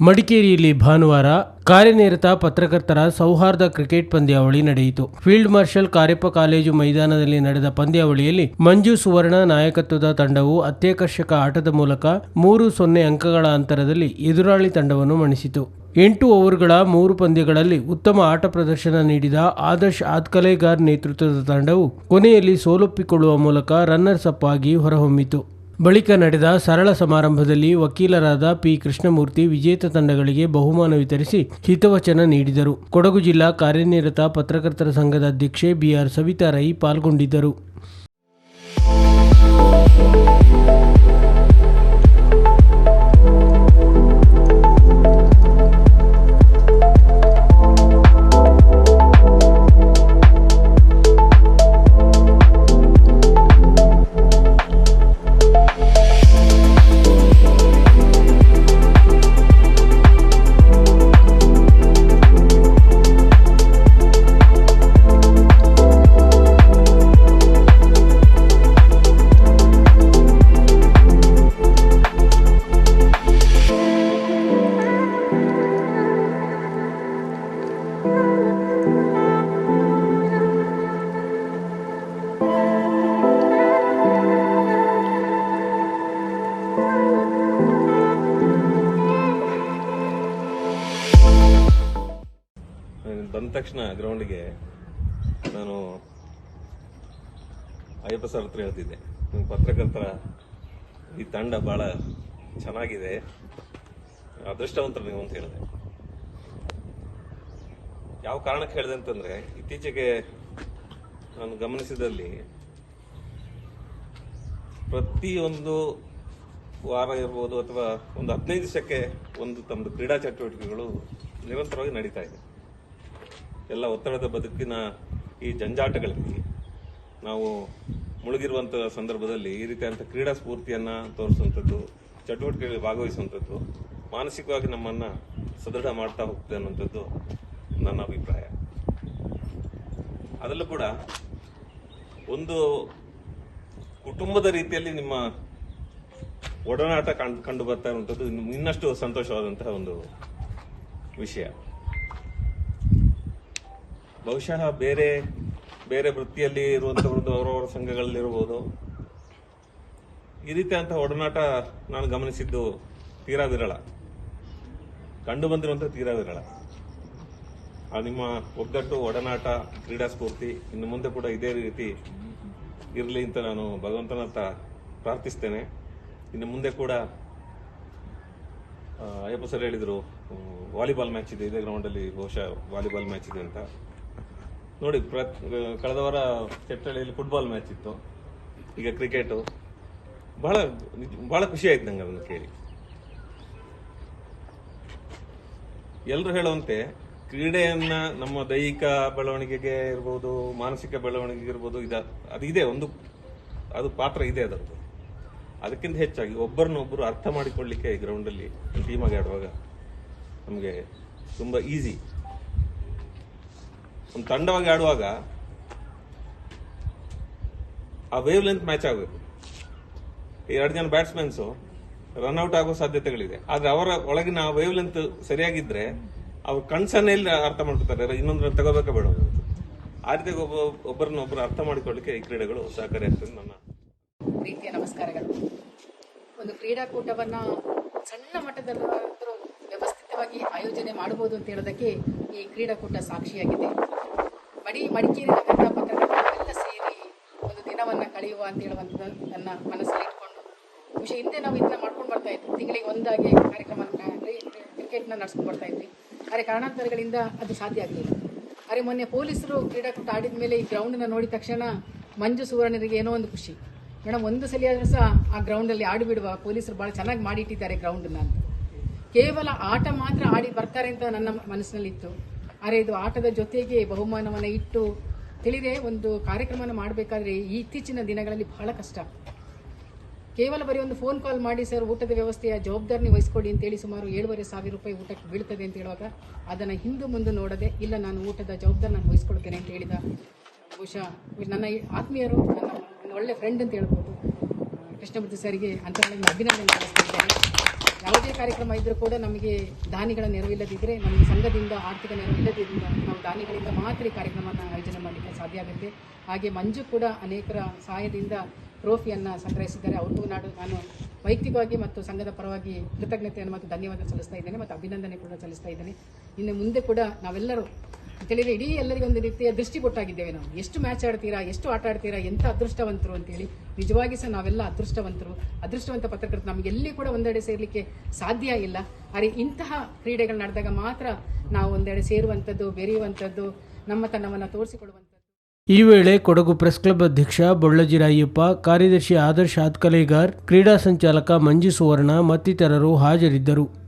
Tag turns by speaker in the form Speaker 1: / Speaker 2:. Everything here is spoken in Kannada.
Speaker 1: ಮಡಿಕೇರಿಯಲ್ಲಿ ಭಾನುವಾರ ಕಾರ್ಯನಿರತ ಪತ್ರಕರ್ತರ ಸೌಹಾರ್ದ ಕ್ರಿಕೆಟ್ ಪಂದ್ಯಾವಳಿ ನಡೆಯಿತು. ಫೀಲ್ಡ್ ಮಾರ್ಷಲ್ ಕಾರ್ಯಪ್ಪ ಕಾಲೇಜು ಮೈದಾನದಲ್ಲಿ ನಡೆದ ಪಂದ್ಯಾವಳಿಯಲ್ಲಿ ಮಂಜು ಸುವರ್ಣ ನಾಯಕತ್ವದ ತಂಡವು ಅತ್ಯಾಕರ್ಷಕ ಆಟದ ಮೂಲಕ ಮೂರು ಸೊನ್ನೆ ಅಂಕಗಳ ಅಂತರದಲ್ಲಿ ಎದುರಾಳಿ ತಂಡವನ್ನು ಮಣಿಸಿತು. ಎಂಟು ಓವರ್ಗಳ ಮೂರು ಪಂದ್ಯಗಳಲ್ಲಿ ಉತ್ತಮ ಆಟ ಪ್ರದರ್ಶನ ನೀಡಿದ ಆದರ್ಶ್ ಆತ್ಕಲೇಗಾರ್ ನೇತೃತ್ವದ ತಂಡವು ಕೊನೆಯಲ್ಲಿ ಸೋಲೊಪ್ಪಿಕೊಳ್ಳುವ ಮೂಲಕ ರನ್ನರ್ಸ್ ಅಪ್ ಆಗಿ ಹೊರಹೊಮ್ಮಿತು. ಬಳಿಕ ನಡೆದ ಸರಳ ಸಮಾರಂಭದಲ್ಲಿ ವಕೀಲರಾದ ಪಿ. ಕೃಷ್ಣಮೂರ್ತಿ ವಿಜೇತ ತಂಡಗಳಿಗೆ ಬಹುಮಾನ ವಿತರಿಸಿ ಹಿತವಚನ ನೀಡಿದರು. ಕೊಡಗು ಜಿಲ್ಲಾ ಕಾರ್ಯನಿರತ ಪತ್ರಕರ್ತರ ಸಂಘದ ಅಧ್ಯಕ್ಷೆ ಬಿಆರ್ ಸವಿತಾ ರೈ ಪಾಲ್ಗೊಂಡಿದ್ದರು.
Speaker 2: ತಕ್ಷಣ ಗ್ರೌಂಡಿಗೆ ನಾನು ಅಯ್ಯಪ್ಪ ಸರ್ ಹತ್ರ ಹೇಳ್ತಿದ್ದೆ. ನಿಮ್ಮ ಪತ್ರಕರ್ತರ ಈ ತಂಡ ಭಾಳ ಚೆನ್ನಾಗಿದೆ. ಅದೃಷ್ಟವಂತರು ನೀವು ಅಂತ ಹೇಳಿದೆ. ಯಾವ ಕಾರಣಕ್ಕೆ ಹೇಳಿದೆ ಅಂತಂದರೆ, ಇತ್ತೀಚೆಗೆ ನಾನು ಗಮನಿಸಿದಲ್ಲಿ ಪ್ರತಿಯೊಂದು ವಾರ ಇರ್ಬೋದು ಅಥವಾ ಒಂದು ಹದಿನೈದು ದಿವಸಕ್ಕೆ ಒಂದು ತಮ್ಮದು ಕ್ರೀಡಾ ಚಟುವಟಿಕೆಗಳು ನಿರಂತರವಾಗಿ ನಡೀತಾ ಇದೆ. ಎಲ್ಲ ಒತ್ತಡದ ಬದುಕಿನ ಈ ಜಂಜಾಟಗಳಲ್ಲಿ ನಾವು ಮುಳುಗಿರುವಂಥ ಸಂದರ್ಭದಲ್ಲಿ ಈ ರೀತಿಯಾದಂಥ ಕ್ರೀಡಾ ಸ್ಫೂರ್ತಿಯನ್ನು ತೋರಿಸುವಂಥದ್ದು, ಚಟುವಟಿಕೆಗಳಲ್ಲಿ ಭಾಗವಹಿಸುವಂಥದ್ದು ಮಾನಸಿಕವಾಗಿ ನಮ್ಮನ್ನು ಸದೃಢ ಮಾಡ್ತಾ ಹೋಗ್ತದೆ ಅನ್ನುವಂಥದ್ದು ನನ್ನ ಅಭಿಪ್ರಾಯ. ಅದರಲ್ಲೂ ಕೂಡ ಒಂದು ಕುಟುಂಬದ ರೀತಿಯಲ್ಲಿ ನಿಮ್ಮ ಒಡನಾಟ ಕಂಡು ಕಂಡು ಬರ್ತಾ ಇರುವಂಥದ್ದು ಇನ್ನಷ್ಟು ಸಂತೋಷವಾದಂತಹ ಒಂದು ವಿಷಯ. ಬಹುಶಃ ಬೇರೆ ಬೇರೆ ವೃತ್ತಿಯಲ್ಲಿ ಇರುವಂತವ್ರದ್ದು ಅವರವರ ಸಂಘಗಳಲ್ಲಿರ್ಬೋದು. ಈ ರೀತಿಯಾದಂತಹ ಒಡನಾಟ ನಾನು ಗಮನಿಸಿದ್ದು ತೀರಾ ವಿರಳ. ಕಂಡು ಬಂದಿರುವಂತಹ ತೀರಾ ವಿರಳ. ಆ ನಿಮ್ಮ ಒಗ್ಗಟ್ಟು ಒಡನಾಟ ಕ್ರೀಡಾ ಸ್ಫೂರ್ತಿ ಇನ್ನು ಮುಂದೆ ಕೂಡ ಇದೇ ರೀತಿ ಇರಲಿ ಅಂತ ನಾನು ಭಗವಂತನ ಹತ್ರ ಪ್ರಾರ್ಥಿಸ್ತೇನೆ. ಇನ್ನು ಮುಂದೆ ಕೂಡ ಅಯ್ಯಪ್ಪ ಸರ್ ಹೇಳಿದರು, ವಾಲಿಬಾಲ್ ಮ್ಯಾಚ್ ಇದೆ, ಇದೇ ಗ್ರೌಂಡಲ್ಲಿ ಬಹುಶಃ ವಾಲಿಬಾಲ್ ಮ್ಯಾಚ್ ಇದೆ ಅಂತ. ನೋಡಿ ಕಳೆದ ವಾರ ಚಟ್ಟಳ್ಳಿಯಲ್ಲಿ ಫುಟ್ಬಾಲ್ ಮ್ಯಾಚ್ ಇತ್ತು. ಈಗ ಕ್ರಿಕೆಟು ಬಹಳ ಬಹಳ ಖುಷಿ ಆಯ್ತು ನಂಗೆ ಅದನ್ನು ಕೇಳಿ. ಎಲ್ಲರೂ ಹೇಳುವಂತೆ ಕ್ರೀಡೆಯನ್ನ ನಮ್ಮ ದೈಹಿಕ ಬೆಳವಣಿಗೆಗೆ ಇರ್ಬೋದು, ಮಾನಸಿಕ ಬೆಳವಣಿಗೆ ಇರ್ಬೋದು, ಇದ ಅದಿದೆ ಒಂದು, ಅದು ಪಾತ್ರ ಇದೆ ಅದರದ್ದು. ಅದಕ್ಕಿಂತ ಹೆಚ್ಚಾಗಿ ಒಬ್ಬರನ್ನೊಬ್ಬರು ಅರ್ಥ ಮಾಡಿಕೊಳ್ಳಿಕ್ಕೆ ಗ್ರೌಂಡಲ್ಲಿ ಟೀಮಾಗಿ ಆಡುವಾಗ ನಮಗೆ ತುಂಬ ಈಸಿ ಒಂದು ತಂಡವಾಗಿ ಆಡುವಾಗ ಆ ವೇವ್ ಲೆಂತ್ ಮ್ಯಾಚ್ ಆಗಬೇಕು ಈ ಎರಡು ಜನ ಬ್ಯಾಟ್ಸ್ಮನ್ಸು ರನ್ಔಟ್ ಆಗೋ ಸಾಧ್ಯತೆಗಳಿದೆ. ಆದರೆ ಅವರ ಒಳಗಿನ ಆ ವೇವ್ ಲೆಂತ್ ಸರಿಯಾಗಿದ್ದರೆ ಅವ್ರ ಕಣ್ಸನ್ನೇ ಇಲ್ಲಿ ಅರ್ಥ ಮಾಡ್ಕೊತಾರೆ ಇನ್ನೊಂದು ರನ್ ತಗೋಬೇಕಾ ಬೇಡ ಆ ರೀತಿ ಒಬ್ಬ, ಒಬ್ಬರನ್ನ ಒಬ್ಬರು ಅರ್ಥ ಮಾಡಿಕೊಳ್ಳಿಕ್ಕೆ ಈ ಕ್ರೀಡೆಗಳು ಸಹಕಾರಿಯಾಗ್ತದೆ ನನ್ನ
Speaker 3: ಪ್ರೀತಿಯ ನಮಸ್ಕಾರಗಳು. ಒಂದು ಕ್ರೀಡಾಕೂಟವನ್ನ ಸಣ್ಣ ಮಟ್ಟದಲ್ಲಾದರೂ ವ್ಯವಸ್ಥಿತವಾಗಿ ಆಯೋಜನೆ ಮಾಡಬಹುದು ಅಂತ ಹೇಳೋದಕ್ಕೆ ಈ ಕ್ರೀಡಾಕೂಟ ಸಾಕ್ಷಿಯಾಗಿದೆ. ಮಡಿ ಮಡಿಕೇರಿ ನಗರದ ಸೇರಿ ಒಂದು ದಿನವನ್ನ ಕಳೆಯುವ ಅಂತ ಹೇಳುವಂಥದ್ದು ನನ್ನ ಮನಸ್ಸಲ್ಲಿ ಇಟ್ಕೊಂಡು, ಬಹುಶಃ ಹಿಂದೆ ನಾವು ಇದನ್ನ ಮಾಡ್ಕೊಂಡು ಬರ್ತಾ ಇದ್ವಿ. ತಿಂಗಳಿಗೆ ಒಂದಾಗಿ ಕಾರ್ಯಕ್ರಮ ಕ್ರಿಕೆಟ್ನ ನಡ್ಸ್ಕೊಂಡು ಬರ್ತಾ ಇದ್ವಿ. ಆದರೆ ಕಾರಣಾಂತರಗಳಿಂದ ಅದು ಸಾಧ್ಯ ಆಗಲಿಲ್ಲ. ಆದರೆ ಮೊನ್ನೆ ಪೊಲೀಸರು ಕ್ರೀಡಾಕೂಟ ಆಡಿದ ಮೇಲೆ ಈ ಗ್ರೌಂಡನ್ನ ನೋಡಿದ ತಕ್ಷಣ ಮಂಜು ಸುವರ್ಣರಿಗೆ ಏನೋ ಒಂದು ಖುಷಿ. ಮೇಡಮ್ ಒಂದು ಸಲ ಆದರೂ ಸಹ ಆ ಗ್ರೌಂಡಲ್ಲಿ ಆಡಿಬಿಡುವ ಪೊಲೀಸರು ಭಾಳ ಚೆನ್ನಾಗಿ ಮಾಡಿಟ್ಟಿದ್ದಾರೆ ಗ್ರೌಂಡನ್ನ ಕೇವಲ ಆಟ ಮಾತ್ರ ಆಡಿ ಬರ್ತಾರೆ ಅಂತ ನನ್ನ ಮನಸ್ಸಿನಲ್ಲಿತ್ತು. ಇದು ಆಟದ ಜೊತೆಗೆ ಬಹುಮಾನವನ್ನು ಇಟ್ಟು ತಿಳಿದೇ ಒಂದು ಕಾರ್ಯಕ್ರಮನ ಮಾಡಬೇಕಾದ್ರೆ ಇತ್ತೀಚಿನ ದಿನಗಳಲ್ಲಿ ಬಹಳ ಕಷ್ಟ. ಕೇವಲ ಬರೀ ಒಂದು ಫೋನ್ ಕಾಲ್ ಮಾಡಿ, ಸರ್, ಊಟದ ವ್ಯವಸ್ಥೆಯ ಜವಾಬ್ದಾರಿ ವಹಿಸ್ಕೊಡಿ ಅಂತೇಳಿ ಸುಮಾರು ಏಳುವರೆ ಸಾವಿರ ರೂಪಾಯಿ ಊಟಕ್ಕೆ ಬೀಳ್ತದೆ ಅಂತ ಹೇಳುವಾಗ ಅದನ್ನು ಹಿಂದೆ ಮುಂದೆ ನೋಡದೆ, ಇಲ್ಲ, ನಾನು ಊಟದ ಜವಾಬ್ದಾರಿ ನಾನು ವಹಿಸ್ಕೊಡ್ತೇನೆ ಅಂತ ಹೇಳಿದ ಬಹುಶಃ ನನ್ನ ಆತ್ಮೀಯರು, ನನ್ನ ಒಳ್ಳೆ ಫ್ರೆಂಡ್ ಅಂತ ಹೇಳ್ಬೋದು. ಕೃಷ್ಣಮೂರ್ತಿ ಸರಿಗೆ ಅಂತ ಅಭಿನಂದನೆ ಯಾವುದೇ ಕಾರ್ಯಕ್ರಮ ಇದ್ರೂ ಕೂಡ ನಮಗೆ ದಾನಿಗಳ ನೆರವಿಲ್ಲದಿದ್ದರೆ ನಮ್ಮ ಸಂಘದಿಂದ ಆರ್ಥಿಕ ನೆರವಿಲ್ಲದಿದ್ದರಿಂದ ನಾವು ದಾನಿಗಳಿಂದ ಮಾತ್ರ ಈ ಕಾರ್ಯಕ್ರಮವನ್ನು ಆಯೋಜನೆ ಮಾಡಲಿಕ್ಕೆ ಸಾಧ್ಯ ಆಗುತ್ತೆ. ಹಾಗೆ ಮಂಜು ಕೂಡ ಅನೇಕರ ಸಹಾಯದಿಂದ ಟ್ರೋಫಿಯನ್ನು ಸಂಗ್ರಹಿಸಿದ್ದಾರೆ. ಅವ್ರಿಗೂ ನಾಡು ನಾನು ವೈಯಕ್ತಿಕವಾಗಿ ಮತ್ತು ಸಂಘದ ಪರವಾಗಿ ಕೃತಜ್ಞತೆಯನ್ನು ಮತ್ತು ಧನ್ಯವಾದ ಸಲ್ಲಿಸ್ತಾ ಇದ್ದೇನೆ ಮತ್ತು ಅಭಿನಂದನೆ ಕೂಡ ಸಲ್ಲಿಸ್ತಾ ಇದ್ದೇನೆ. ಇನ್ನು ಮುಂದೆ ಕೂಡ ನಾವೆಲ್ಲರೂ ಅಂತೇಳಿದ್ರೆ ಇಡೀ ಎಲ್ಲರಿಗೂ ಒಂದು ರೀತಿಯ ದೃಷ್ಟಿ ಕೊಟ್ಟಾಗಿದ್ದೇವೆ ನಾವು. ಎಷ್ಟು ಮ್ಯಾಚ್ ಆಡ್ತೀರಾ, ಎಷ್ಟು ಆಟ ಆಡ್ತೀರಾ ಎಂಥ ಅದೃಷ್ಟವಂತರು ಅಂತೇಳಿ ನಿಜವಾಗಿ ಸಹ ನಾವೆಲ್ಲ ಅದೃಷ್ಟವಂತರು. ಅದೃಷ್ಟವಂತ ಪತ್ರಕರ್ತರು ನಮಗೆ ಎಲ್ಲಿ ಕೂಡ ಒಂದೆಡೆ ಸೇರಲಿಕ್ಕೆ ಸಾಧ್ಯ ಇಲ್ಲ. ಆದರೆ ಇಂತಹ ಕ್ರೀಡೆಗಳು ನಡೆದಾಗ ಮಾತ್ರ ನಾವು ಒಂದೆಡೆ ಸೇರುವಂಥದ್ದು, ಬೆರೆಯುವಂಥದ್ದು ನಮ್ಮತನವನ್ನು ತೋರಿಸಿಕೊಳ್ಳುವಂಥದ್ದು
Speaker 1: ಈ ವೇಳೆ ಕೊಡಗು ಪ್ರೆಸ್ ಕ್ಲಬ್ ಅಧ್ಯಕ್ಷ ಬೊಳ್ಳಜಿರಾಯಪ್ಪ, ಕಾರ್ಯದರ್ಶಿ ಆದರ್ಶ್ ಹಾತ್ಕಲೇಗಾರ್ ಕ್ರೀಡಾ ಸಂಚಾಲಕ ಮಂಜು ಸುವರ್ಣ ಮತ್ತಿತರರು ಹಾಜರಿದ್ದರು.